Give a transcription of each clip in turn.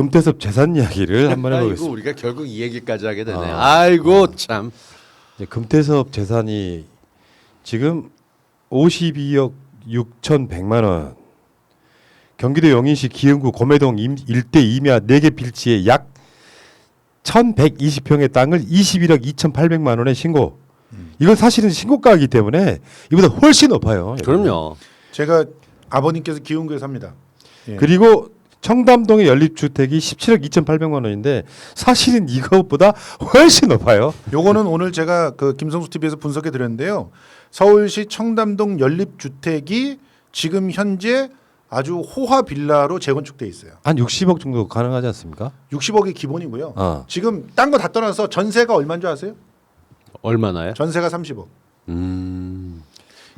금태섭 재산 이야기를 한번 아이고 해보겠습니다. 우리가 결국 이 얘기까지 하게 되네. 아. 아이고 참. 이제 금태섭 재산이 지금 52억 6,100만 원. 경기도 영인시 기흥구 고매동 임- 일대 임야 4개 필지에 약 1,120평의 땅을 21억 2,800만 원에 신고. 이건 사실은 신고가이기 때문에 이보다 훨씬 높아요. 그럼요. 제가 아버님께서 기흥구에 삽니다. 예. 그리고 청담동의 연립주택이 17억 2,800만 원인데 사실은 이것보다 훨씬 높아요. 요거는 오늘 제가 그 김성수 TV에서 분석해 드렸는데요. 서울시 청담동 연립주택이 지금 현재 아주 호화 빌라로 재건축돼 있어요. 한 60억 정도 가능하지 않습니까? 60억이 기본이고요. 어. 지금 딴 거 다 떠나서 전세가 얼마인 줄 아세요? 얼마나요? 전세가 30억. 음.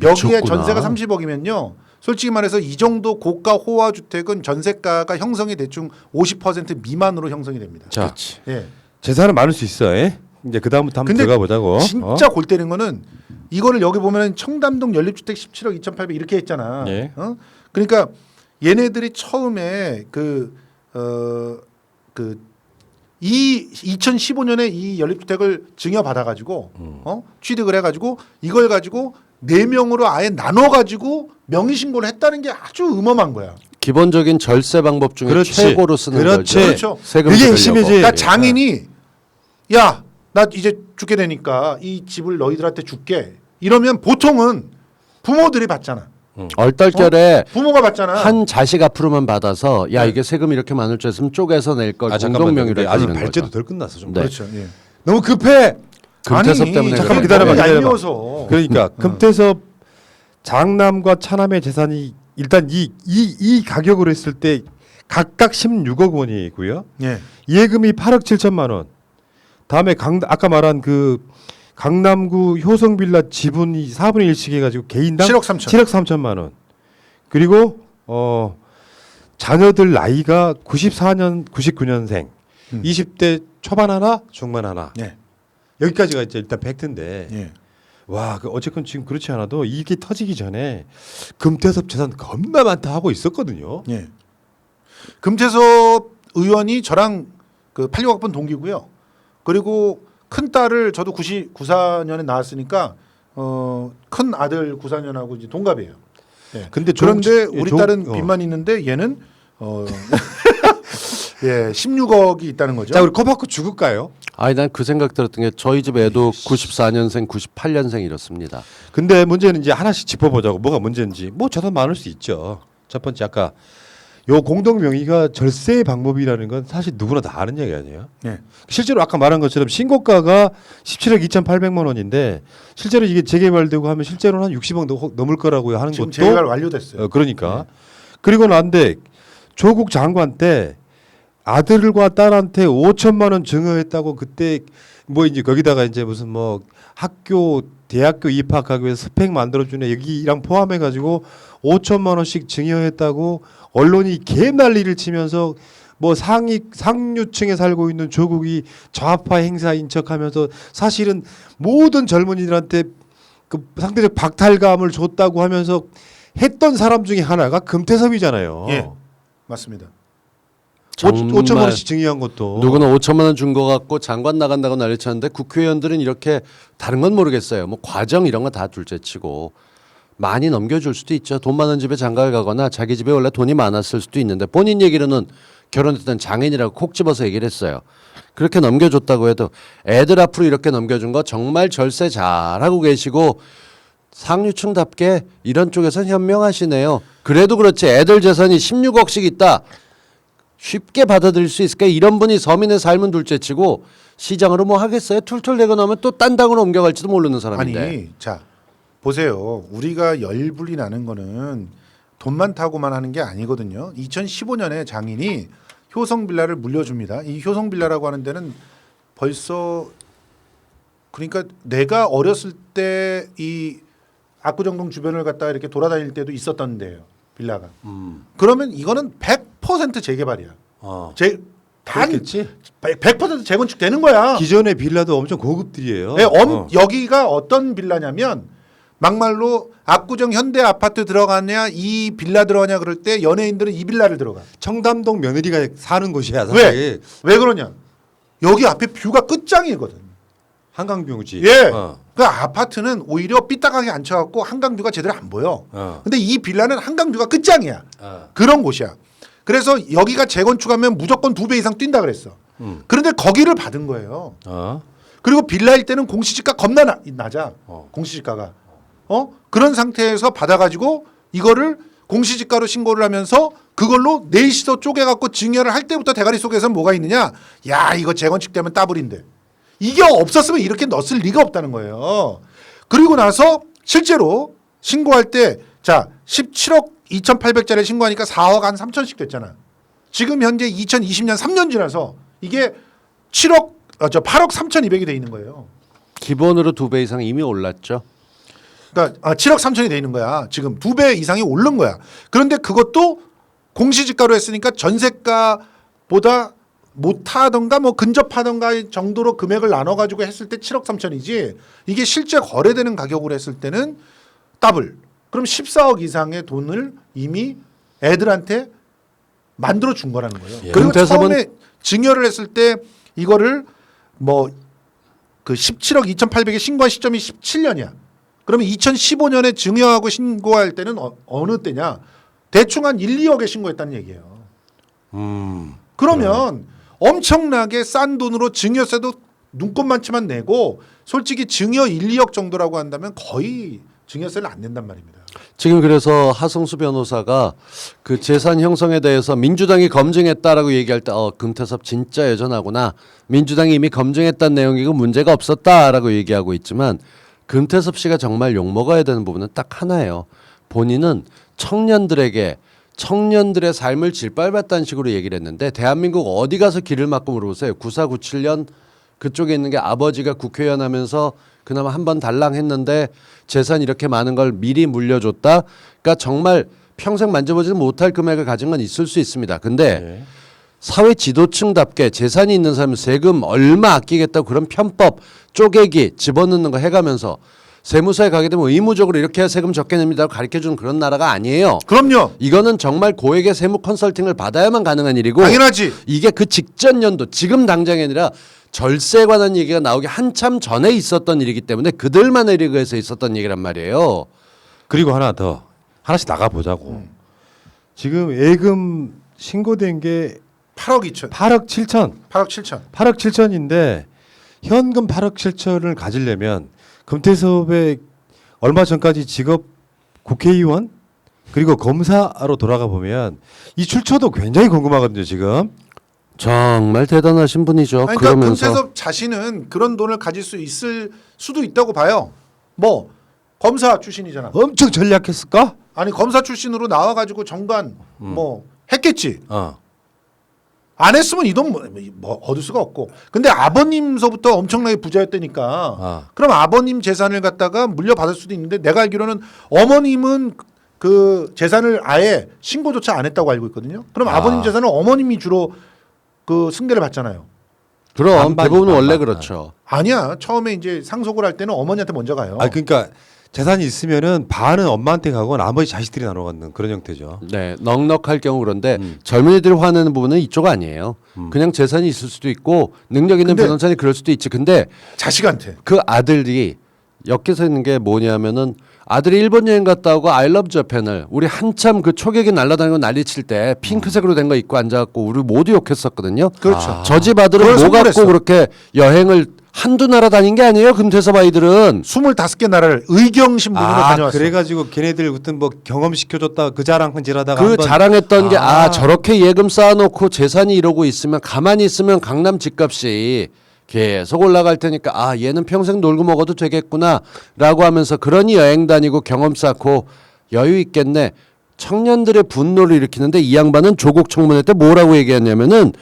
여기에 미쳤구나. 전세가 30억이면요. 솔직히 말해서 이 정도 고가 호화 주택은 전세가가 형성이 대충 50% 미만으로 형성이 됩니다. 자, 예. 재산은 많을 수 있어. 예? 이제 그 다음부터 한번 근데 들어가 보자고. 진짜 골 때리는 거는 이거를 여기 보면은 청담동 연립주택 17억 2,800 이렇게 했잖아. 예. 어? 그러니까 얘네들이 처음에 그, 그어 그 이 2015년에 이 연립주택을 증여 받아가지고 음. 어 취득을 해가지고 이걸 가지고 네 명으로 아예 나눠 가지고 명의 신고를 했다는 게 아주 음험한 거야. 기본적인 절세 방법 중에 그렇지. 최고로 쓰는 그렇지. 거죠. 그렇죠. 세금 받으려고. 핵심이지. 그러니까 장인이 야 나 이제 죽게 되니까 이 집을 너희들한테 줄게 이러면 보통은 부모들이 받잖아. 얼떨결에 부모가 받잖아. 한 자식 앞으로만 받아서 야 이게 세금 이렇게 많을 줄 알았으면 쪼개서 낼걸아 잠깐만. 공동명의로 아직 발제도 거죠. 덜 끝났어 좀. 네. 그렇죠. 예. 너무 급해. 금태섭 아니, 때문에 잠깐만 그래요. 기다려봐, 기다려봐. 얄미워서. 그러니까 금태섭 장남과 차남의 재산이 일단 이 이 이 가격으로 했을 때 각각 16억 원이고요. 예. 예금이 8억 7천만 원. 다음에 강 아까 말한 그 강남구 효성 빌라 지분이 4분의 1씩 해가지고 개인당 7억 3천. 7억 3천만 원. 그리고 어 자녀들 나이가 94년 99년생. 음. 20대 초반 하나, 중반 하나. 예. 여기까지가 이제 일단 팩트인데. 예. 와, 그 어쨌건 지금 그렇지 않아도 이게 터지기 전에 금태섭 재산 겁나 많다 하고 있었거든요. 예. 금태섭 의원이 저랑 그 86학번 동기고요. 그리고 큰 딸을 저도 90 94년에 낳았으니까 어, 큰 아들 94년하고 이제 동갑이에요. 예. 근데 그런데 조- 우리 조- 딸은 어. 빚만 있는데 얘는 어 예, 16억이 있다는 거죠. 자, 우리 코 받고 죽을까요? 아니 난 그 생각 들었던 게 저희 집 애도 94년생, 98년생 이렇습니다. 근데 문제는 이제 하나씩 짚어보자고 뭐가 문제인지 뭐 재산 많을 수 있죠. 첫 번째 아까 요 공동 명의가 절세의 방법이라는 건 사실 누구나 다 아는 얘기 아니에요. 예. 실제로 아까 말한 것처럼 신고가가 17억 2,800만 원인데 실제로 이게 재개발되고 하면 실제로는 한 60억 넘- 넘을 거라고 하는 지금 것도 재개발 완료됐어요. 어, 그러니까 그리고 난데 조국 장관 때 아들과 딸한테 5천만 원 증여했다고 그때 뭐 이제 거기다가 이제 무슨 뭐 학교 대학교 입학하기 위해서 스펙 만들어주네 여기랑 포함해 가지고 5천만 원씩 증여했다고 언론이 개 난리를 치면서 뭐 상위 상류층에 살고 있는 조국이 좌파 행사인 척하면서 사실은 모든 젊은이들한테 그 상대적 박탈감을 줬다고 하면서 했던 사람 중에 하나가 금태섭이잖아요. 예. 맞습니다. 5천만 정말 원씩 증여한 것도 누구는 5천만 원 준 거 같고 장관 나간다고 난리쳤는데 국회의원들은 이렇게 다른 건 모르겠어요. 뭐 과정 이런 거 다 둘째치고 많이 넘겨줄 수도 있죠. 돈 많은 집에 장가를 가거나 자기 집에 원래 돈이 많았을 수도 있는데 본인 얘기로는 결혼했던 장인이라고 콕 집어서 얘기를 했어요. 그렇게 넘겨줬다고 해도 애들 앞으로 이렇게 넘겨준 거 정말 절세 잘하고 계시고 상류층답게 이런 쪽에선 현명하시네요. 그래도 그렇지 애들 재산이 16억씩 있다. 쉽게 받아들일 수 있을까? 이런 분이 서민의 삶은 둘째치고 시장으로 뭐 하겠어요? 툴툴 대고 나면 또 딴 당으로 옮겨갈지도 모르는 사람인데. 아니, 자 보세요. 우리가 열불이 나는 거는 돈만 타고만 하는 게 아니거든요. 2015년에 장인이 효성 빌라를 물려줍니다. 이 효성 빌라라고 하는 데는 벌써 그러니까 내가 어렸을 때 이 압구정동 주변을 갖다 이렇게 돌아다닐 때도 있었던 데예요. 빌라가. 음. 그러면 이거는 100% 재개발이야. 어. 제, 단 그렇겠지. 100% 재건축 되는 거야. 기존의 빌라도 엄청 고급들이에요. 네, 엄, 어. 여기가 어떤 빌라냐면 막말로 압구정 현대 아파트 들어가냐 이 빌라 들어가냐 그럴 때 연예인들은 이 빌라를 들어가. 청담동 며느리가 사는 곳이야 왜? 사실. 왜 그러냐? 여기 앞에 뷰가 끝장이거든. 한강뷰지. 예. 어. 그 아파트는 오히려 삐딱하게 앉혀갖고 한강뷰가 제대로 안 보여. 어. 근데 이 빌라는 한강뷰가 끝장이야. 어. 그런 곳이야. 그래서 여기가 재건축하면 무조건 두 배 이상 뛴다 그랬어. 음. 그런데 거기를 받은 거예요. 어. 그리고 빌라일 때는 공시지가 겁나 나, 낮아. 어. 공시지가가. 어? 그런 상태에서 받아가지고 이거를 공시지가로 신고를 하면서 그걸로 네이시도 쪼개갖고 증여를 할 때부터 대가리 속에서 뭐가 있느냐? 야 이거 재건축 되면 따블인데. 이게 없었으면 이렇게 넣었을 리가 없다는 거예요. 그리고 나서 실제로 신고할 때 자 17억 2,800짜리 신고하니까 4억 한 3천씩 됐잖아. 지금 현재 2020년 3년 지나서 이게 7억 어, 저 8억 3,200이 돼 있는 거예요. 기본으로 두 배 이상 이미 올랐죠. 그러니까 아, 7억 3천이 돼 있는 거야. 지금 두 배 이상이 오른 거야. 그런데 그것도 공시지가로 했으니까 전세가보다 못하던가 뭐 근접하던가 정도로 금액을 나눠 가지고 했을 때 7억 3천이지 이게 실제 거래되는 가격으로 했을 때는 더블. 그럼 14억 이상의 돈을 이미 애들한테 만들어 준 거라는 거예요. 예. 그리고 처음에 증여를 했을 때 이거를 뭐 그 17억 2,800의 신고한 시점이 17년이야. 그러면 2015년에 증여하고 신고할 때는 어, 어느 때냐? 대충 한 1, 2억에 신고했다는 얘기예요. 음. 그러면 엄청나게 싼 돈으로 증여세도 눈꼽만치만 내고 솔직히 증여 1, 2억 정도라고 한다면 거의 증여세를 안 낸단 말입니다. 지금 그래서 하성수 변호사가 그 재산 형성에 대해서 민주당이 검증했다라고 얘기할 때 어, 금태섭 진짜 여전하구나. 민주당이 이미 검증했다는 내용이고 문제가 없었다라고 얘기하고 있지만 금태섭 씨가 정말 욕 먹어야 되는 부분은 딱 하나예요. 본인은 청년들에게 청년들의 삶을 질밟았다는 식으로 얘기를 했는데 대한민국 어디 가서 길을 막고 물어보세요. 9497년 그쪽에 있는 게 아버지가 국회의원 하면서 그나마 한 번 달랑 했는데 재산 이렇게 많은 걸 미리 물려줬다. 그러니까 정말 평생 만져보지 못할 금액을 가진 건 있을 수 있습니다. 근데 예. 사회 지도층답게 재산이 있는 사람은 세금 얼마 아끼겠다고 그런 편법 쪼개기 집어넣는 거 해가면서 세무서에 가게 되면 의무적으로 이렇게 세금 적게 냅니다 가르쳐 주는 그런 나라가 아니에요. 그럼요. 이거는 정말 고액의 세무 컨설팅을 받아야만 가능한 일이고 당연하지. 이게 그 직전 연도 지금 당장이 아니라 절세에 관한 얘기가 나오기 한참 전에 있었던 일이기 때문에 그들만의 리그에서 있었던 얘기란 말이에요. 그리고 하나 더 하나씩 나가 보자고. 음. 지금 예금 신고된 게 8억 2천, 8억 7천. 8억 7천. 8억 7천인데 현금 8억 7천을 가지려면 금태섭의 얼마 전까지 직업 국회의원 그리고 검사로 돌아가 보면 이 출처도 굉장히 궁금하거든요 지금. 정말 대단하신 분이죠. 아니, 그러니까 그러면서 금태섭 자신은 그런 돈을 가질 수 있을 수도 있다고 봐요. 뭐 검사 출신이잖아. 엄청 전략했을까? 아니 검사 출신으로 나와가지고 정관 뭐 했겠지. 어. 안 했으면 이돈뭐 얻을 수가 없고. 근데 아버님서부터 엄청나게 부자였다니까. 아. 그럼 아버님 재산을 갖다가 물려받을 수도 있는데 내가 알기로는 어머님은 그 재산을 아예 신고조차 안 했다고 알고 있거든요. 그럼 아. 아. 버님 재산은 어머님이 주로 그 승계를 받잖아요. 그럼 대부분 원래 반반. 그렇죠. 아니야. 처음에 이제 상속을 할 때는 어머니한테 먼저 가요. 아 그러니까 재산이 있으면은 반은 엄마한테 가고 나머지 자식들이 나눠 갖는 그런 형태죠. 네, 넉넉할 경우 그런데 음. 젊은이들이 화내는 부분은 이쪽 아니에요. 그냥 재산이 있을 수도 있고 능력 있는 근데- 변호사니 그럴 수도 있지. 근데 자식한테. 그 아들이 엮여서 있는 게 뭐냐면은 아들이 일본 여행 갔다 오고 아이러브 저펜을 우리 한참 그 초계기 날라다니고 난리칠 때 핑크색으로 된 거 입고 앉아갖고 우리 모두 욕했었거든요. 그렇죠. 아. 저집 아들은 뭐 갖고. 그렇게 여행을 한두 나라 다닌 게 아니에요. 금태섭 아이들은 25개 나라를 의경 신분으로 아 다녀왔어. 그래가지고 걔네들 무슨 뭐 경험 시켜줬다 그 자랑 흔질하다가 그 한번 자랑했던 게아 아. 저렇게 예금 쌓아놓고 재산이 이러고 있으면 가만히 있으면 강남 집값이 계속 올라갈 테니까 아 얘는 평생 놀고 먹어도 되겠구나라고 하면서 그러니 여행 다니고 경험 쌓고 여유 있겠네. 청년들의 분노를 일으키는데 이 양반은 조국 청문회 때 뭐라고 얘기했냐면은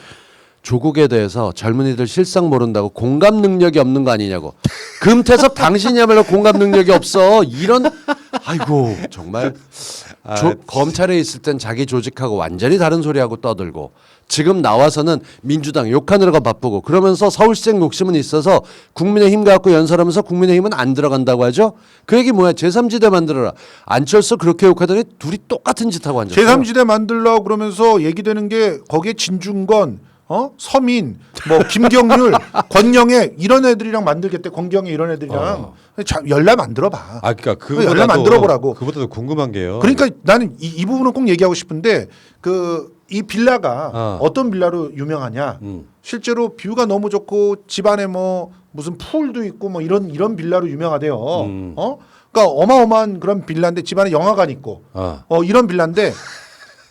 조국에 대해서 젊은이들 실상 모른다고 공감 능력이 없는 거 아니냐고. 금태섭 당신이야말로 공감 능력이 없어. 이런 아이고 정말 아, 조- 검찰에 있을 땐 자기 조직하고 완전히 다른 소리하고 떠들고 지금 나와서는 민주당 욕하느라고 바쁘고 그러면서 서울시장 욕심은 있어서 국민의힘 갖고 연설하면서 국민의힘은 안 들어간다고 하죠. 그 얘기 뭐야? 제3지대 만들어라. 안철수 그렇게 욕하더니 둘이 똑같은 짓 하고 앉았어요. 제3지대 만들려고 그러면서 얘기되는 게 거기에 진중권, 어? 서민, 뭐 김경률, 권영애 이런 애들이랑 만들겠대. 권경애 이런 애들이랑 자, 열라 만들어 봐. 아 그러니까 연락 그보다도 만들어 보라고. 그보다도 궁금한 게요. 그러니까 나는 이, 이 부분은 꼭 얘기하고 싶은데 그 이 빌라가 어. 어. 떤 빌라로 유명하냐? 음. 실제로 뷰가 너무 좋고 집안에 뭐 무슨 풀도 있고 뭐 이런 이런 빌라로 유명하대요. 음. 어? 그러니까 어마어마한 그런 빌라인데 집안에 영화관 있고 아. 어 이런 빌라인데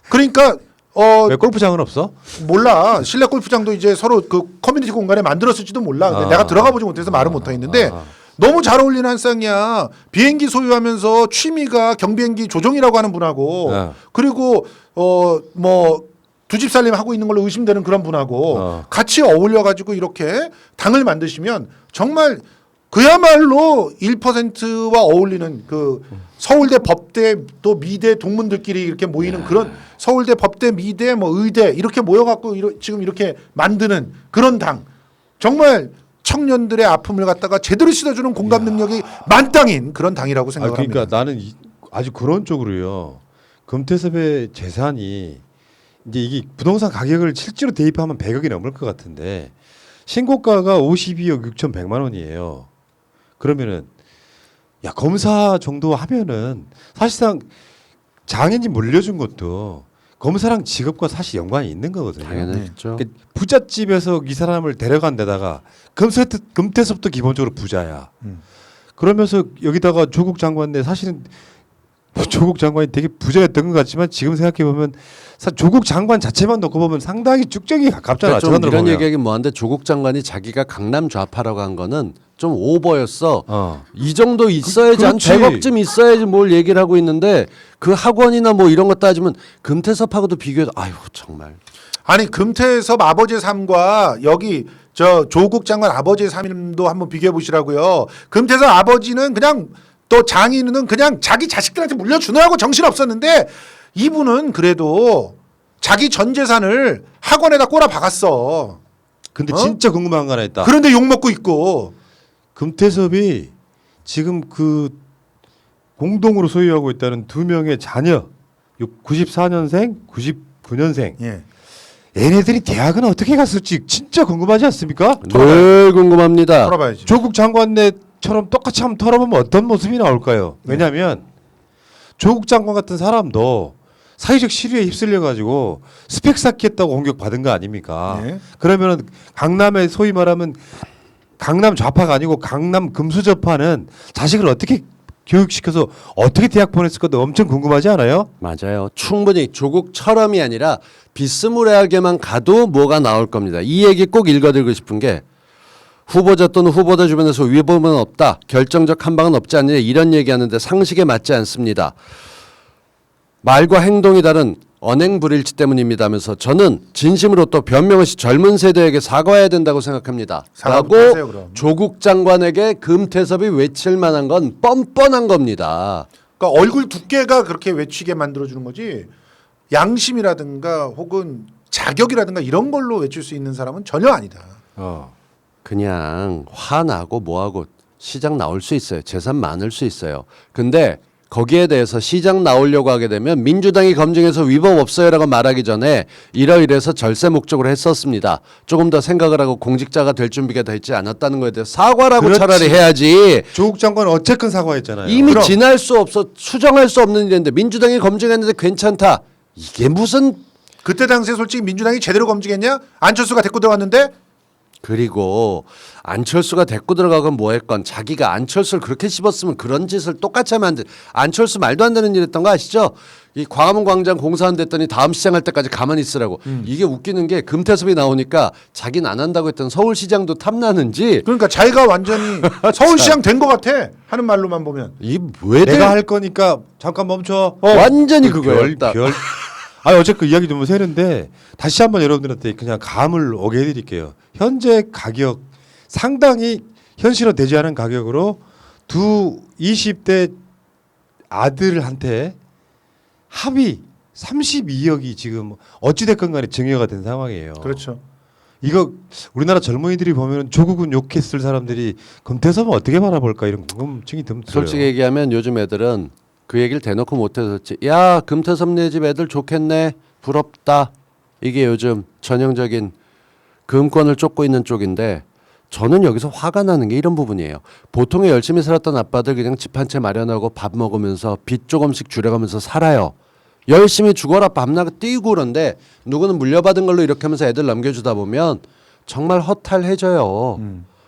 그러니까 어 왜 골프장은 없어? 몰라 실내 골프장도 이제 서로 그 커뮤니티 공간에 만들었을지도 몰라. 근데 아. 내가 들어가 보지 못해서 말은 못 하겠는데 아. 너무 잘 어울리는 한 쌍이야. 비행기 소유하면서 취미가 경비행기 조종이라고 하는 분하고 아. 그리고 어 뭐 두 집 살림 하고 있는 걸로 의심되는 그런 분하고 어. 같이 어울려 가지고 이렇게 당을 만드시면 정말 그야말로 1%와 어울리는 그 서울대 법대 또 미대 동문들끼리 이렇게 모이는 그런 서울대 법대 미대 뭐 의대 이렇게 모여 갖고 지금 이렇게 만드는 그런 당 정말 청년들의 아픔을 갖다가 제대로 씻어주는 공감 능력이 만땅인 그런 당이라고 아 생각을 그러니까. 나는 이, 아주 그런 쪽으로요. 금태섭의 재산이 이제 이게 부동산 가격을 실제로 대입하면 100억이 넘을 것 같은데 신고가가 52억 6천 100만 원이에요. 그러면은 야 검사 정도 하면은 사실상 장인지 물려준 것도 검사랑 직업과 사실 연관이 있는 거거든요. 당연했죠. 그 부잣집에서 이 사람을 데려간 데다가 금태, 금태섭도 기본적으로 부자야. 음. 그러면서 여기다가 조국 장관인데 사실은 뭐 조국 장관이 되게 부자였던 것 같지만 지금 생각해 보면 조국 장관 자체만 놓고 보면 상당히 쭉정이 가깝잖아. 그러니까 이런. 얘기하기 뭐한데 조국 장관이 자기가 강남 좌파라고 한 거는 좀 오버였어. 어. 이 정도 있어야지 한 그렇지. 100억쯤 있어야지 뭘 얘기를 하고 있는데 그 학원이나 뭐 이런 거 따지면 금태섭하고도 비교해도 아유 정말 아니 금태섭 아버지의 삶과 여기 저 조국 장관 아버지의 삶도 한번 비교해 보시라고요. 금태섭 아버지는 그냥 또 장인은 그냥 자기 자식들한테 물려주느라고 정신 없었는데 이분은 그래도 자기 전 재산을 학원에다 꼬라 박았어. 근데 어? 진짜 궁금한 거 하나 있다. 그런데 욕 먹고 있고. 금태섭이 지금 그 공동으로 소유하고 있다는 두 명의 자녀 94년생, 99년생 예. 얘네들이 대학은 어떻게 갔을지 진짜 궁금하지 않습니까? 늘 궁금합니다. 털어봐야지. 조국 장관네처럼 똑같이 한번 털어보면 어떤 모습이 나올까요? 왜냐하면 조국 장관 같은 사람도 사회적 시류에 휩쓸려 가지고 스펙 쌓겠다고 공격 받은 거 아닙니까? 예. 그러면은 강남에 소위 말하면 강남 좌파가 아니고 강남 금수저파는 자식을 어떻게 교육시켜서 어떻게 대학 보냈을 것도 엄청 궁금하지 않아요? 맞아요. 충분히 조국처럼이 아니라 비스무리하게만 가도 뭐가 나올 겁니다. 이 얘기 꼭 읽어드리고 싶은 게 후보자 또는 후보자 주변에서 위법은 없다. 결정적 한방은 없지 않느냐 이런 얘기하는데 상식에 맞지 않습니다. 말과 행동이 다른 언행 불일치 때문입니다면서 저는 진심으로 또 변명없이 젊은 세대에게 사과해야 된다고 생각합니다. 라고 하세요, 그럼. 조국 장관에게 금태섭이 외칠 만한 건 뻔뻔한 겁니다. 그러니까 얼굴 두께가 그렇게 외치게 만들어 주는 거지. 양심이라든가 혹은 자격이라든가 이런 걸로 외칠 수 있는 사람은 전혀 아니다. 어. 그냥 화나고 뭐하고 시장 나올 수 있어요. 재산 많을 수 있어요. 근데 거기에 대해서 시장 나오려고 하게 되면 민주당이 검증해서 위법 없어요라고 말하기 전에 이러이래서 절세 목적으로 했었습니다. 조금 더 생각을 하고 공직자가 될 준비가 되지 않았다는 거에 대해서 사과라고 그렇지. 차라리 해야지. 조국 장관은 어쨌건 사과했잖아요. 이미 그럼. 지날 수 없어 수정할 수 없는 일인데 민주당이 검증했는데 괜찮다. 이게 무슨 그때 당시에 솔직히 민주당이 제대로 검증했냐? 안철수가 데리고 들어갔는데 그리고 안철수가 데리고 들어가건 뭐했건 자기가 안철수를 그렇게 씹었으면 그런 짓을 똑같이 하면 안 돼. 안철수 말도 안 되는 일 했던 거 아시죠? 이 광화문 광장 공사한댔더니 다음 시장할 때까지 가만히 있으라고. 이게 웃기는 게 금태섭이 나오니까 자기는 안 한다고 했던 서울시장도 탐나는지 그러니까 자기가 완전히 서울시장 된 것 같아 하는 말로만 보면 이왜 내가 할 거니까 잠깐 멈춰. 완전히 그 그거였다. 별, 별. 아 어쨌든 이야기 좀 새는데 다시 한번 여러분들한테 그냥 감을 오게 해드릴게요. 현재 가격 상당히 현실화되지 않은 가격으로 두 20대 아들한테 합의 32억이 지금 어찌됐건 간에 증여가 된 상황이에요. 그렇죠. 이거 우리나라 젊은이들이 보면 조국은 욕했을 사람들이 금태섭은 어떻게 바라볼까 이런 궁금증이 좀 들어요. 솔직히 얘기하면 요즘 애들은 그 얘기를 대놓고 못해서 그렇지. 야 금태섭 네 집 애들 좋겠네 부럽다 이게 요즘 전형적인 금권을 쫓고 있는 쪽인데 저는 여기서 화가 나는 게 이런 부분이에요. 보통에 열심히 살았던 아빠들 그냥 집 한 채 마련하고 밥 먹으면서 빚 조금씩 줄여가면서 살아요. 열심히 죽어라 밤낮 뛰고 그런데 누구는 물려받은 걸로 이렇게 하면서 애들 넘겨주다 보면 정말 허탈해져요.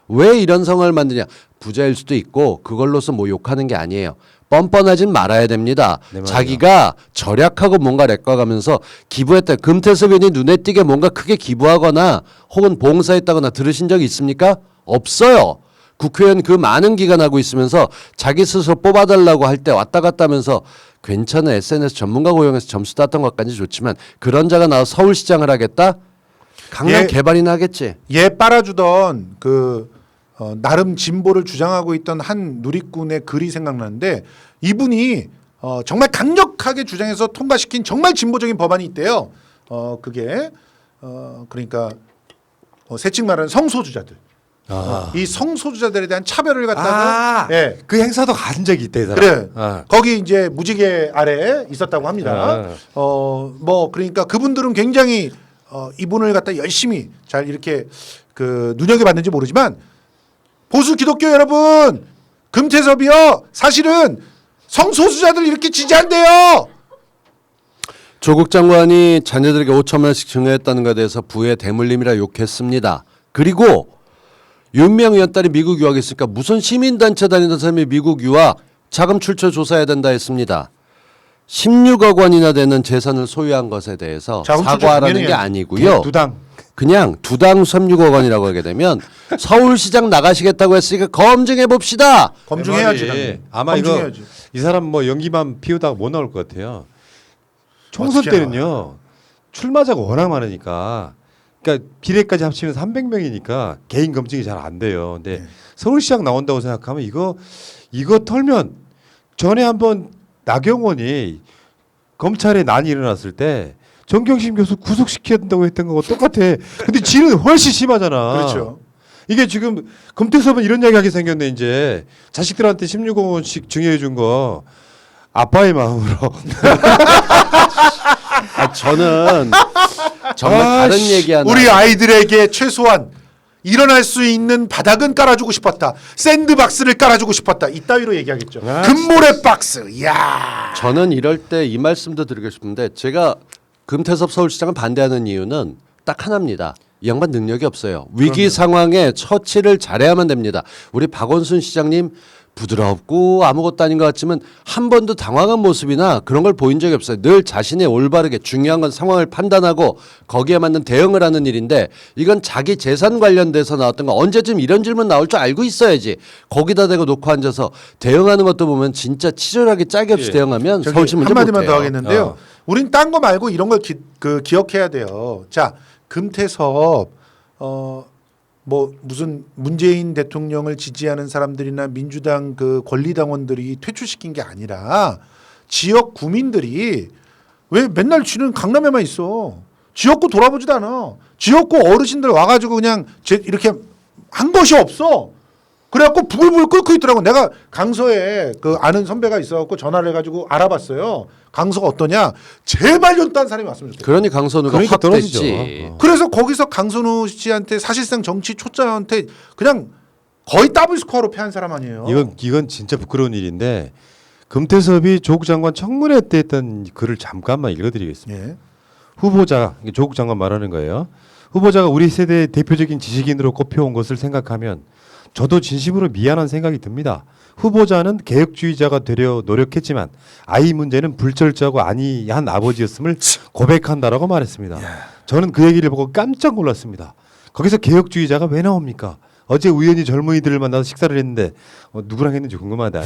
왜 이런 상황을 만드냐? 부자일 수도 있고 그걸로서 뭐 욕하는 게 아니에요. 뻔뻔하진 말아야 됩니다. 네. 자기가 절약하고 뭔가 렉과가면서 기부했다. 금태섭 의원이 눈에 띄게 뭔가 크게 기부하거나 혹은 봉사했다거나 들으신 적 있습니까? 없어요. 국회의원 그 많은 기간 하고 있으면서 자기 스스로 뽑아달라고 할 때 왔다 갔다 하면서 괜찮은 SNS 전문가 고용해서 점수 땄던 것까지 좋지만 그런 자가 나와 서울시장을 하겠다? 강남 예. 개발이나 하겠지. 얘 빨아주던 그 어, 나름 진보를 주장하고 있던 한 누리꾼의 글이 생각나는데 이분이 어, 정말 강력하게 주장해서 통과시킨 정말 진보적인 법안이 있대요. 어, 그게 어, 그러니까 어, 세칭 말하는 성소주자들. 아. 이 성소주자들에 대한 차별을 갖다가 아, 예. 그 행사도 간 적이 있대 이 사람. 그래. 아. 거기 이제 무지개 아래 있었다고 합니다. 아. 어, 뭐 그러니까 그분들은 굉장히 어, 이분을 갖다 열심히 잘 이렇게 그 눈여겨 봤는지 모르지만 보수 기독교 여러분, 금태섭이요. 사실은 성소수자들 이렇게 지지한대요. 조국 장관이 자녀들에게 5천만 원씩 증여했다는 것에 대해서 부의 대물림이라 욕했습니다. 그리고 윤명 의원 딸이 미국 유학했으니까 무슨 시민단체 다니던 사람이 미국 유학 자금 출처 조사해야 된다 했습니다. 16억 원이나 되는 재산을 소유한 것에 대해서 사과하라는 게 아니고요. 두당. 그냥 두당 16억 원이라고 하게 되면 서울시장 나가시겠다고 했으니까 검증해 봅시다. 검증해야지. 당연히. 아마 검증해야지. 이거 이 사람 뭐 연기만 피우다가 못 나올 것 같아요. 총선 때는요 출마자가 워낙 많으니까 그러니까 비례까지 합치면 300명이니까 개인 검증이 잘 안 돼요. 근데 네. 서울시장 나온다고 생각하면 이거 이거 털면 전에 한번 나경원이 검찰에 난이 일어났을 때 정경심 교수 구속시켜야 된다고 했던 거고 똑같아. 근데 지는 훨씬 심하잖아. 그렇죠. 이게 지금 금태섭은 이런 이야기하게 생겼네 이제 자식들한테 16억 원씩 증여해 준 거 아빠의 마음으로 아, 저는 정말 아, 다른 씨, 얘기 하나 우리 아이들에게 최소한 일어날 수 있는 바닥은 깔아주고 싶었다. 샌드박스를 깔아주고 싶었다. 이따위로 얘기하겠죠. 아, 금모래 박스. 이야. 저는 이럴 때 이 말씀도 드리고 싶은데 제가 금태섭 서울시장을 반대하는 이유는 딱 하나입니다. 이 양반 능력이 없어요. 위기 상황에 처치를 잘해야만 됩니다. 우리 박원순 시장님 부드럽고 아무것도 아닌 것 같지만 한 번도 당황한 모습이나 그런 걸 보인 적이 없어요. 늘 자신의 올바르게 중요한 건 상황을 판단하고 거기에 맞는 대응을 하는 일인데 이건 자기 재산 관련돼서 나왔던 거 언제쯤 이런 질문 나올 줄 알고 있어야지. 거기다 대고 놓고 앉아서 대응하는 것도 보면 진짜 치졸하게 짝이 없이 예. 대응하면 저기 서울시 문제 한마디만 못해요. 더 하겠는데요. 어. 우린 딴 거 말고 이런 걸 기, 그 기억해야 돼요. 자, 금태섭 어. 뭐 무슨 문재인 대통령을 지지하는 사람들이나 민주당 그 권리당원들이 퇴출시킨 게 아니라 지역 구민들이 왜 맨날 쥐는 강남에만 있어? 지역구 돌아보지도 않아. 지역구 어르신들 와가지고 그냥 제 이렇게 한 것이 없어. 그래갖고 부글부글 끓고 있더라고. 내가 강서에 그 아는 선배가 있어갖고 전화를 해가지고 알아봤어요. 강서가 어떠냐? 제발 연단 사람이 왔으면 좋겠다. 그러니 강선우가 그러니까 확 떨어지죠. 됐지. 어. 그래서 거기서 강선우 씨한테 사실상 정치 초짜한테 그냥 거의 더블 스코어로 패한 사람 아니에요. 이건 이건 진짜 부끄러운 일인데 금태섭이 조국 장관 청문회 때 했던 글을 잠깐만 읽어드리겠습니다. 예. 후보자 조국 장관 말하는 거예요. 후보자가 우리 세대의 대표적인 지식인으로 꼽혀온 것을 생각하면 저도 진심으로 미안한 생각이 듭니다. 후보자는 개혁주의자가 되려 노력했지만 아이 문제는 불철저하고 아니한 아버지였음을 고백한다라고 말했습니다. 저는 그 얘기를 보고 깜짝 놀랐습니다. 거기서 개혁주의자가 왜 나옵니까? 어제 우연히 젊은이들을 만나서 식사를 했는데 어, 누구랑 했는지 궁금하다.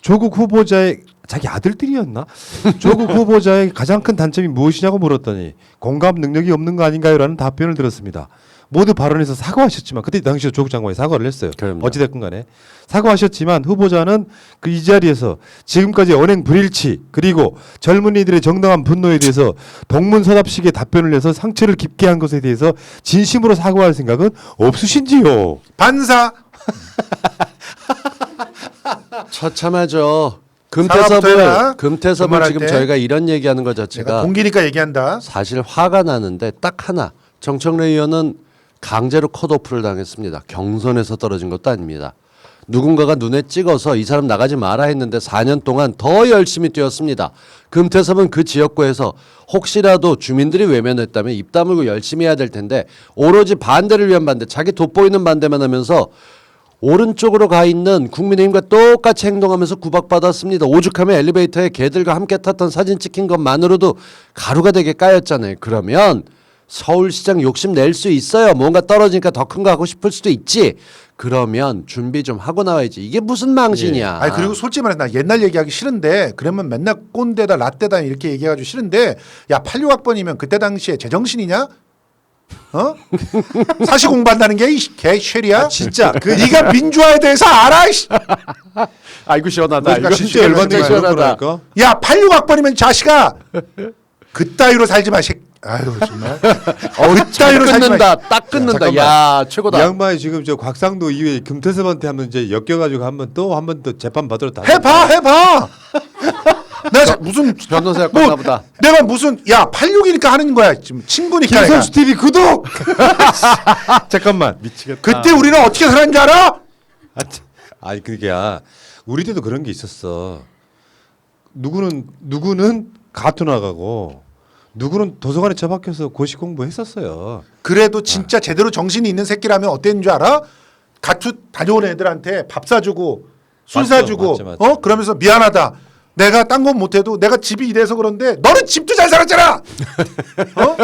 조국 후보자의 자기 아들들이었나? 조국 후보자의 가장 큰 단점이 무엇이냐고 물었더니 공감 능력이 없는 거 아닌가요라는 답변을 들었습니다. 모두 발언에서 사과하셨지만 그때 당시에 조국 장관이 사과를 했어요. 그럼요. 어찌됐건 간에 사과하셨지만 후보자는 그 이 자리에서 지금까지 언행 불일치 그리고 젊은이들의 정당한 분노에 대해서 동문서답식의 답변을 해서 상처를 깊게 한 것에 대해서 진심으로 사과할 생각은 없으신지요? 반사 처참하죠. 금태섭을. 금태섭을 그만할 지금 때. 저희가 이런 얘기하는 것 자체가 동기니까 얘기한다. 사실 화가 나는데 딱 하나 정청래 의원은 강제로 컷오프를 당했습니다. 경선에서 떨어진 것도 아닙니다. 누군가가 눈에 찍어서 이 사람 나가지 마라 했는데 4년 동안 더 열심히 뛰었습니다. 금태섭은 그 지역구에서 혹시라도 주민들이 외면했다면 입 다물고 열심히 해야 될 텐데 오로지 반대를 위한 반대, 자기 돋보이는 반대만 하면서 오른쪽으로 가 있는 국민의힘과 똑같이 행동하면서 구박받았습니다. 오죽하면 엘리베이터에 개들과 함께 탔던 사진 찍힌 것만으로도 가루가 되게 까였잖아요. 그러면 서울시장 욕심 낼 수 있어요. 뭔가 떨어지니까 더 큰 거 하고 싶을 수도 있지. 그러면 준비 좀 하고 나와야지. 이게 무슨 망신이야. 아니 그리고 솔직히 말해 나 옛날 얘기하기 싫은데 그러면 맨날 꼰대다 라떼다 이렇게 얘기해가지고 싫은데 야 86학번이면 그때 당시에 제정신이냐? 어? 사시 공부한다는 게이 개쉐리야? 진짜 그 네가 민주화에 대해서 알아? 이씨. 아이고 시원하다. 그러니까 이거 진짜 진짜 열받네, 열받네 시원하다. 그러니까. 야 86학번이면 자식아 그 따위로 살지 마. 새... 아유 정말. 어, 그 따위로 살지 마. 끊는다. 딱 끊는다. 잠깐만. 야이 최고다. 양반이 지금 저 곽상도 이후에 금태섭한테 한번 이제 엮여가지고 한번 또 한번또 재판 받으러 다. 해봐 해봐. 내가 자- 무슨 변호사가 뭐, 껐나 보다. 내가 무슨 야 86이니까 하는 거야 지금 친구니까. 내가. 김성수 TV 구독. 잠깐만 미치겠다. 그때 우리는 어떻게 살았는 줄 알아? 아, 참. 아니 그게 야 우리 때도 그런 게 있었어. 누구는 누구는 가투 나가고 누구는 도서관에 처박혀서 고시 공부했었어요. 그래도 진짜 제대로 정신이 있는 새끼라면 어땠는 줄 알아? 가투 다녀온 애들한테 밥 사주고 술 맞죠, 사주고 맞죠, 맞죠. 어 그러면서 미안하다. 내가 딴 건 못해도 내가 집이 이래서 그런데 너는 집도 잘 살았잖아. 어?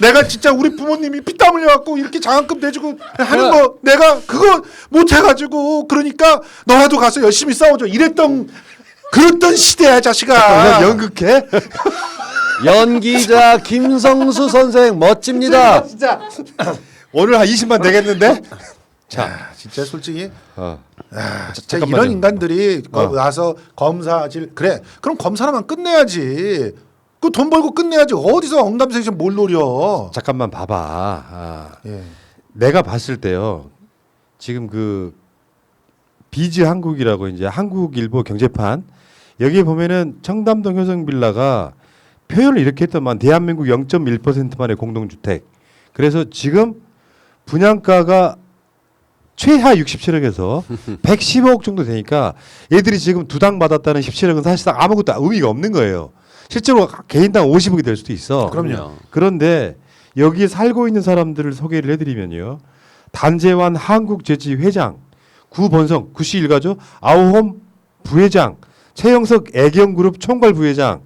내가 진짜 우리 부모님이 피땀 흘려갖고 이렇게 장학금 내주고 하는 거 내가 그거 못해가지고 그러니까 너라도 가서 열심히 싸워줘 이랬던 그랬던 시대야 자식아. 야, 연극해? 연기자 김성수 선생 멋집니다. 진짜 오늘 한 20만 되겠는데? 자 진짜 솔직히 어. 아, 진짜 잠깐만요. 이런 인간들이 거- 어. 와서 검사질 그래 그럼 검사라만 끝내야지 그 돈 벌고 끝내야지 어디서 언감생심 뭘 노려 잠깐만 봐봐. 아, 예. 내가 봤을 때요. 지금 그 비즈 한국이라고 이제 한국 일보 경제판 여기에 보면은 청담동 효성 빌라가 표현을 이렇게 했더만 대한민국 0.1%만의 공동주택. 그래서 지금 분양가가 최하 67억에서 115억 정도 되니까 얘들이 지금 두 당 받았다는 17억은 사실상 아무것도 의미가 없는 거예요. 실제로 개인당 50억이 될 수도 있어. 그럼요. 그런데 여기에 살고 있는 사람들을 소개를 해드리면요. 단재환 한국제지 회장, 구본성 구씨 일가죠. 아우홈 부회장, 최영석 애경그룹 총괄 부회장,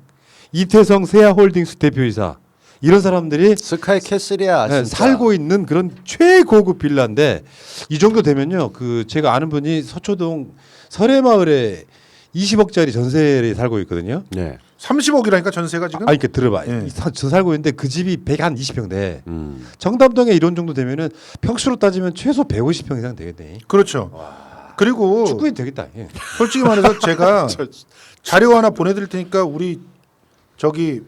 이태성 세아홀딩스 대표이사 이런 사람들이 스카이 캐슬이야. 네, 진짜. 살고 있는 그런 최고급 빌라인데 이 정도 되면요. 그 제가 아는 분이 서초동 설해마을에 20억짜리 전세에 살고 있거든요. 네. 30억이라니까 전세가 지금 아니 그 들어봐. 예. 이 사- 저 살고 있는데 그 집이 100한 20평 돼. 음. 정담동에 이런 정도 되면은 평수로 따지면 최소 150평 이상 되겠네. 그렇죠 그리고 축구에 되겠다. 예. 솔직히 말해서 제가 자료 하나 보내드릴 테니까 우리 저기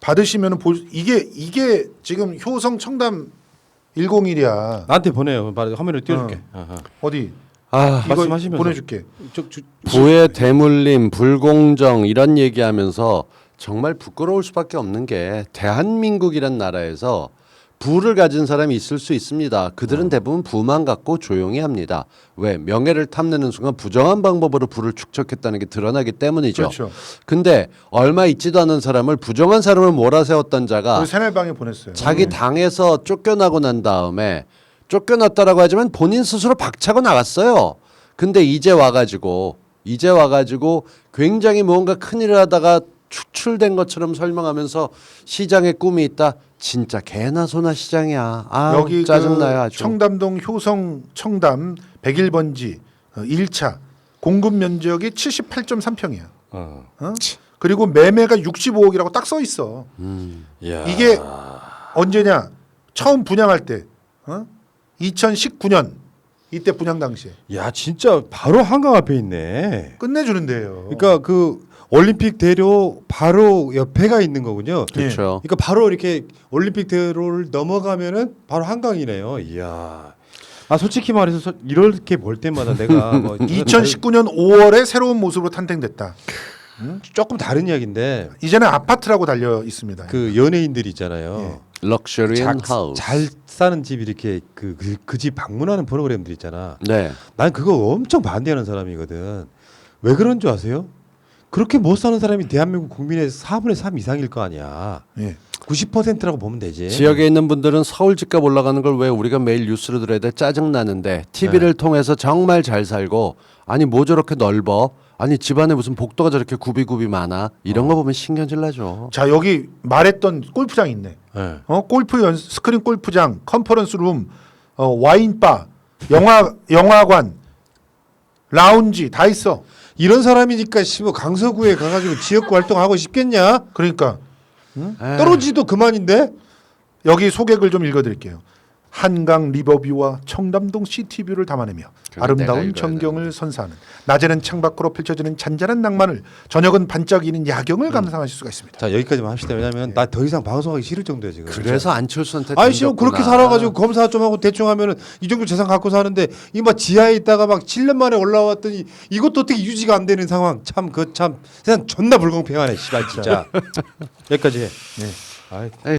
받으시면은 볼 이게 이게 지금 효성 청담 101이야 나한테 보내요. 바로 화면을 띄워줄게. 아하. 어디 아, 이거 말씀하시면서. 보내줄게 저, 저, 부의 대물림, 불공정 이런 얘기하면서 정말 부끄러울 수밖에 없는 게 대한민국이란 나라에서 부를 가진 사람이 있을 수 있습니다. 그들은 대부분 부만 갖고 조용히 합니다. 왜? 명예를 탐내는 순간 부정한 방법으로 부를 축적했다는 게 드러나기 때문이죠. 그렇죠 근데 얼마 있지도 않은 사람을 부정한 사람을 몰아세웠던 자가 우리 새날방에 보냈어요 자기 당에서 쫓겨나고 난 다음에 쫓겨났다라고 하지만 본인 스스로 박차고 나갔어요. 근데 이제 와가지고 이제 와가지고 굉장히 뭔가 큰일을 하다가 추출된 것처럼 설명하면서 시장에 꿈이 있다. 진짜 개나 소나 시장이야. 아 여기 여기 짜증나요 그 아주. 청담동 효성 청담 101번지 어, 1차 공급 면적이 78.3평이야. 어. 어? 그리고 매매가 65억이라고 딱 써 있어. 음. 야. 이게 언제냐? 처음 분양할 때. 어? 2019년 이때 분양 당시에 야 진짜 바로 한강 앞에 있네. 끝내주는 데예요. 그러니까 그 올림픽 대로 바로 옆에가 있는 거군요. 그렇죠. 그러니까 바로 이렇게 올림픽 대로를 넘어가면은 바로 한강이네요. 이야. 아 솔직히 말해서 서- 이렇게 볼 때마다 내가 뭐 2019년 5월에 새로운 모습으로 탄생됐다. 조금 다른 이야기인데 이제는 아파트라고 달려 있습니다. 그 연예인들 있잖아요. 럭셔리한 자- 하우스. 잘 사는 집 이렇게 그그 집 방문하는 프로그램들 있잖아. 네. 난 그거 엄청 반대하는 사람이거든. 왜 그런 줄 아세요? 그렇게 못 사는 사람이 대한민국 국민의 4분의 3 이상일 거 아니야. 예. 90%라고 보면 되지. 지역에 있는 분들은 서울 집값 올라가는 걸 왜 우리가 매일 뉴스로 들어야 돼 짜증 나는데 TV를 통해서 정말 잘 살고 아니 뭐 저렇게 넓어 아니 집안에 무슨 복도가 저렇게 굽이굽이 많아 이런 거 보면 신경질 나죠. 자 여기 말했던 골프장 있네. 네. 어 골프 연 스크린 골프장, 컨퍼런스 룸, 어, 와인바, 영화 영화관, 라운지 다 있어. 이런 사람이니까 씨뭐 강서구에 가가지고 지역구 활동하고 싶겠냐? 그러니까 에이, 떨어지도 그만인데. 여기 소개글 좀 읽어드릴게요. 한강 리버뷰와 청담동 시티뷰를 담아내며 아름다운 전경을 선사하는 낮에는 창밖으로 펼쳐지는 잔잔한 낭만을 저녁은 반짝이는 야경을 감상하실 수가 있습니다. 자 여기까지만 합시다. 왜냐면 나 더 이상 방송하기 싫을 정도야 지금. 그래서 안철수한테 씨 던졌구나. 그렇게 살아가지고 검사 좀 하고 대충 하면은 이 정도 재산 갖고 사는데 이 막 지하에 있다가 막 7년 만에 올라왔더니 이것도 어떻게 유지가 안 되는 상황 참 그 참 세상 존나 불공평하네 씨발 진짜 여기까지 해. 네. 아이 에이,